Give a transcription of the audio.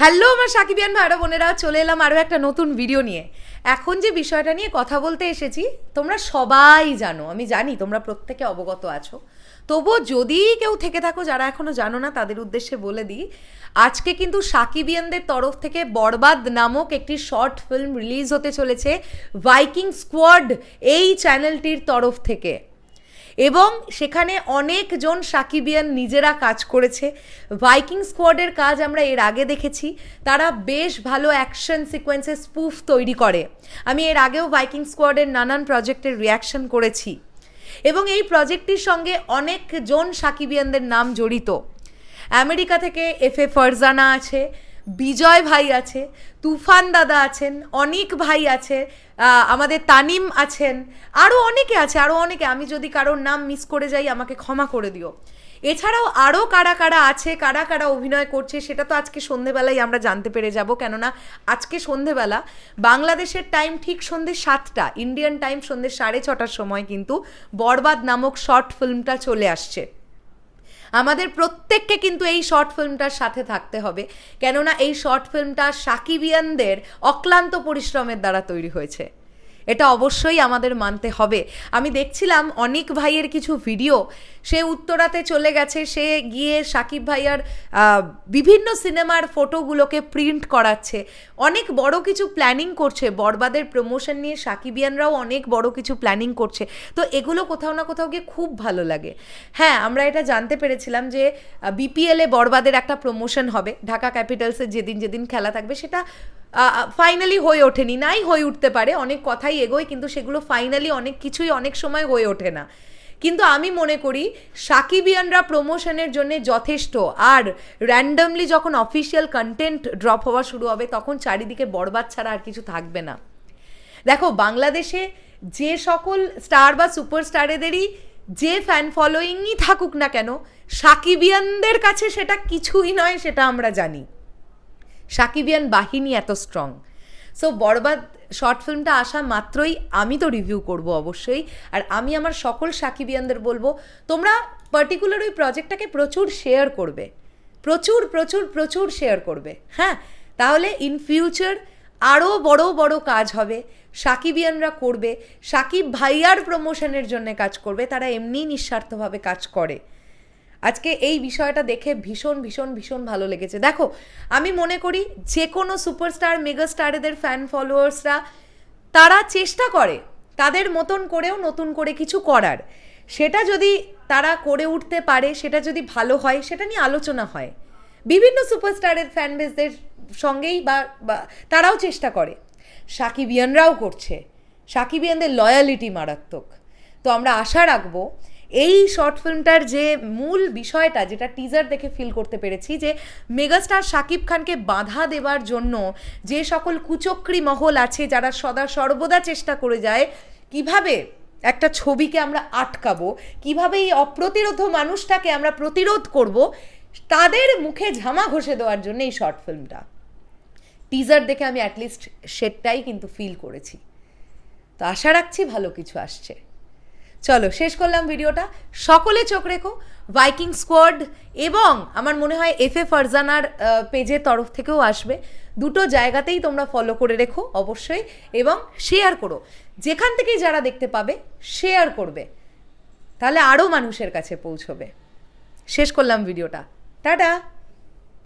Hello, আমার সাকিবিয়ান ভাইরা বোনেরা, চলে এলাম আরও একটা নতুন ভিডিও নিয়ে। এখন যে বিষয়টা নিয়ে কথা বলতে এসেছি, তোমরা সবাই জানো, আমি জানি তোমরা প্রত্যেকে অবগত আছো। তবুও যদি কেউ থেকে থাকো, যারা এখনও জানো না, তাদের উদ্দেশ্যে বলে দিই, আজকে কিন্তু সাকিবিয়ানদের তরফ থেকে বরবাদ নামক একটি শর্ট ফিল্ম রিলিজ হতে চলেছে ভাইকিং স্কোয়াড এই চ্যানেলটির তরফ থেকে। এবং সেখানে অনেকজন সাকিবিয়ান নিজেরা কাজ করেছে। ভাইকিং স্কোয়াডের কাজ আমরা এর আগে দেখেছি। তারা বেশ ভালো অ্যাকশন সিকোয়েন্সের স্পুফ তৈরি করে। আমি এর আগেও ভাইকিং স্কোয়াডের নানান প্রজেক্টের রিয়াকশন করেছি। এবং এই প্রজেক্টটির সঙ্গে অনেকজন সাকিবিয়ানদের নাম জড়িত। আমেরিকা থেকে এফ এ ফারজানা আছে বিজয় ভাই আছে, তুফান দাদা আছেন, অনিক ভাই আছে আমাদের তানিম আছেন আরও অনেকে আছে আরও অনেকে, আমি যদি কারোর নাম মিস করে যাই, আমাকে ক্ষমা করে দিও। এছাড়াও আরও কারা কারা আছে, কারা কারা অভিনয় করছে, সেটা তো আজকে সন্ধেবেলায় আমরা জানতে পেরে যাব। কেননা আজকে সন্ধেবেলা, বাংলাদেশের টাইম ঠিক সন্ধে সাতটা ইন্ডিয়ান টাইম সন্ধে সাড়ে ছটার সময় কিন্তু বরবাদ নামক শর্ট ফিল্মটা চলে আসছে। প্রত্যেককে কিন্তু এই শর্ট ফিল্মটার সাথে থাকতে হবে। কেননা এই শর্ট ফিল্মটা সাকিবিয়ানদের অক্লান্ত পরিশ্রমের দ্বারা তৈরি হয়েছে। এটা অবশ্যই আমাদের মানতে হবে। আমি দেখছিলাম অনেক ভাইয়ের কিছু ভিডিও সে উত্তরাতে চলে গেছে, সে গিয়ে সাকিব ভাইয়ার বিভিন্ন সিনেমার ফটোগুলোকে প্রিন্ট করাচ্ছে। অনেক বড় কিছু প্ল্যানিং করছে, বরবাদের প্রমোশন নিয়ে সাকিবিয়ানরাও অনেক বড় কিছু প্ল্যানিং করছে। তো এগুলো কোথাও না কোথাও গিয়ে খুব ভালো লাগে। হ্যাঁ আমরা এটা জানতে পেরেছিলাম যে বিপিএলে বরবাদের একটা প্রমোশন হবে। ঢাকা ক্যাপিটালসের যেদিন যেদিন খেলা থাকবে, সেটা ফাইনালি হয়ে ওঠেনি। নাই হয়ে উঠতে পারে, অনেক কথাই এগোয়, কিন্তু সেগুলো ফাইনালি অনেক কিছুই অনেক সময় হয়ে ওঠে না। কিন্তু আমি মনে করি, সাকিবিয়ানরা প্রমোশনের জন্য যথেষ্ট। আর র্যান্ডমলি যখন অফিসিয়াল কন্টেন্ট ড্রপ হওয়া শুরু হবে, তখন চারিদিকে বরবাদ ছাড়া আর কিছু থাকবে না। দেখো, বাংলাদেশে যে সকল স্টার বা সুপারস্টারেদেরই যে ফ্যান ফলোয়িংই থাকুক না কেন, সাকিবিয়ানদের কাছে সেটা কিছুই নয়, সেটা আমরা জানি। সাকিবিয়ান বাহিনী এত স্ট্রং সো বরবাদ শর্ট ফিল্মটা আসা মাত্রই আমি তো রিভিউ করব অবশ্যই। আর আমি আমার সকল সাকিবিয়ানদের বলব, তোমরা পার্টিকুলার ওই প্রজেক্টটাকে প্রচুর শেয়ার করবে। প্রচুর প্রচুর প্রচুর শেয়ার করবে। হ্যাঁ তাহলে ইন ফিউচার আরও বড় বড় কাজ হবে। সাকিবিয়ানরা করবে। সাকিব ভাইয়ার প্রমোশনের জন্য কাজ করবে। তারা এমনি নিঃস্বার্থভাবে কাজ করে। আজকে এই বিষয়টা দেখে ভীষণ ভীষণ ভীষণ ভালো লেগেছে। দেখো, আমি মনে করি যে কোনো সুপারস্টার, মেগাস্টারেদের ফ্যান ফলোয়ার্সরা তারা চেষ্টা করে তাদের মতন করেও নতুন করে কিছু করার। সেটা যদি তারা করে উঠতে পারে, সেটা যদি ভালো হয়, সেটা নিয়ে আলোচনা হয়। বিভিন্ন সুপারস্টারের ফ্যান বেসদের সঙ্গেই বা তারাও চেষ্টা করে। সাকিবিয়ানরাও করছে। সাকিবিয়ানদের লয়ালিটি মারাত্মক। তো আমরা আশা রাখব এই শর্ট ফিল্মটার যে মূল বিষয়টা, যেটা টিজার দেখে ফিল করতে পেরেছি, যে মেগাস্টার শাকিব খানকে বাধা দেবার জন্য যে সকল কুচক্রী মহল আছে, যারা সদা সর্বদা চেষ্টা করে যায়, কীভাবে একটা ছবিকে আমরা আটকাবো, কীভাবে এই অপ্রতিরোধ মানুষটাকে আমরা প্রতিরোধ করব, তাদের মুখে ঝামা ঘষে দেওয়ার জন্য এই শর্ট ফিল্মটা টিজার দেখে আমি অ্যাটলিস্ট সেটাই কিন্তু ফিল করেছি। তো আশা রাখছি ভালো কিছু আসছে। চলো শেষ করলাম ভিডিওটা। সকলে চোখ রেখো ভাইকিং স্কোয়াড এবং আমার মনে হয় এফ এ ফারজানার পেজের তরফ থেকেও আসবে। দুটো জায়গাতেই তোমরা ফলো করে রেখো অবশ্যই এবং শেয়ার করো। যেখান থেকেই যারা দেখতে পাবে শেয়ার করবে। তাহলে আরও মানুষের কাছে পৌঁছবে। শেষ করলাম ভিডিওটা। টাটা!